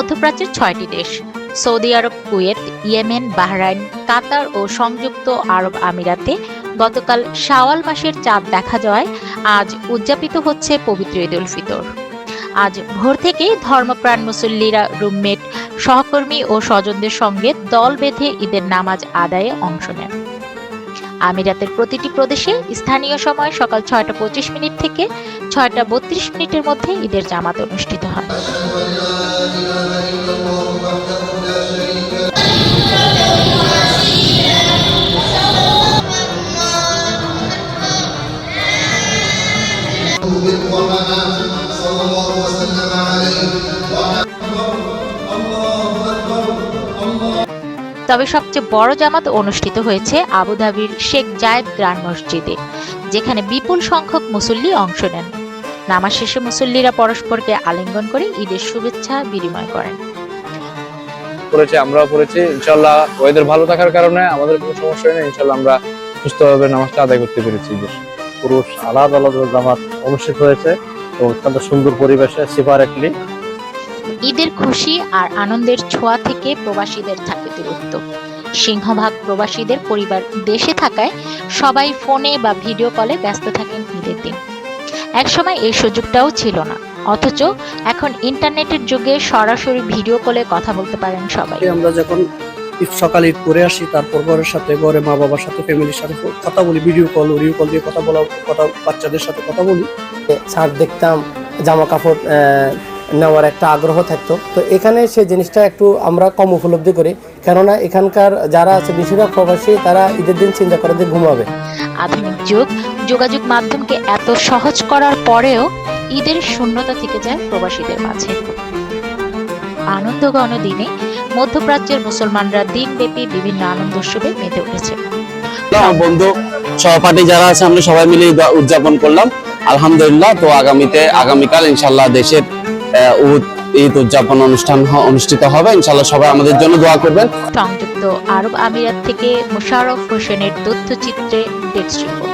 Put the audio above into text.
মধ্যপ্রাচ্যের ছয়টি দেশ, সৌদি আরব, কুয়েত, ইয়েমেন, বাহরাইন, কাতার ও সংযুক্ত আরব আমিরাতে। গতকাল শাওয়াল মাসের চাঁদ দেখা যাওয়ায় আজ উদযাপিত হচ্ছে পবিত্র ঈদ উল ফিতর। আজ ভোর থেকেই ধর্মপ্রাণ মুসল্লিরা, রুমমেট, সহকর্মী ও স্বজনদের সঙ্গে দল বেঁধে ঈদের নামাজ আদায়ে অংশ নেন। আমিরাতের প্রতিটি প্রদেশে স্থানীয় সময় সকাল ছয়টা পঁচিশ মিনিট থেকে ছয়টা বত্রিশ মিনিটের মধ্যে ঈদের জামাত অনুষ্ঠিত হয়। তবে সবচেয়ে বড় জামাত অনুষ্ঠিত হয়েছে আবুধাবির শেখ জায়েদ গ্রান্ড মসজিদে, যেখানে বিপুল সংখ্যক মুসল্লি অংশ নেন। নামাজ শেষে মুসল্লিরা পরস্পরকে আলিঙ্গন করে ঈদের শুভেচ্ছা বিনিময় করেন। পড়েছে, আমরাও পড়েছি। ইনশাল্লাহ ওয়েদার ভালো থাকার কারণে আমাদের কোনো সমস্যা নেই ইনশাল্লাহ আমরা সুস্থভাবে নামাজটা আদায় করতে পেরেছি ঈদের। পুরুষ আলাদা আলাদা জামাত অনুষ্ঠিত হয়েছে এবং অত্যন্ত সুন্দর পরিবেশে সিপারেটলি ঈদের খুশি আর আনন্দের ছোঁয়া থেকে প্রবাসীদের থাকে দূরত্ব। সিংহভাগ প্রবাসীদের পরিবার দেশে থাকায় সবাই ফোনে বা ভিডিও কলে ব্যস্ত থাকেন ঈদের দিন। একসময় এই সুযোগটাও ছিল না। অথচ এখন ইন্টারনেটের যুগে সরাসরি ভিডিও কলে কথা বলতে পারেন সবাই। আমরা যখন সকালে করে আসি তারপর ঘরের সাথে ঘরে মা বাবার সাথে ফ্যামিলির সাথে কথা বলি ভিডিও কল অডিও কল দিয়ে কথা বলা কথা বাচ্চাদের সাথে কথা বলি। শার্ট দেখতাম জামা কাপড় নেওয়ার একটা আগ্রহ থাকতো। তো এখানে সেই জিনিসটা একটু আমরা কম উপলব্ধি করি। কেননা এখানকার যারা আছে বেশিরভাগ প্রবাসী তারা ঈদের দিন চিন্তা করে যে ঘুমাবে। আধুনিক যুগ যোগাযোগ মাধ্যমকে এত সহজ করার পরেও ঈদের শূন্যতা থেকে যায় প্রবাসীদের মাঝে। আনন্দঘন দিনে মধ্যপ্রাচ্যের মুসলমানরা দিনব্যাপী বিভিন্ন আনন্দ উৎসবে মেতে উঠেছে। আমার বন্ধু সহপাঠী যারা আছে আমরা সবাই মিলে উদযাপন করলাম। আলহামদুলিল্লাহ তো আগামীতে আগামীকাল ইনশাল্লাহ দেশের ঈদ উদযাপন অনুষ্ঠান অনুষ্ঠিত হবে। ইনশাল্লাহ সবাই আমাদের জন্য দোয়া করবেন। সংযুক্ত আরব আমিরাত থেকে মোশাররফ হোসেনের তথ্যচিত্রে ডেস্ক রিপোর্ট।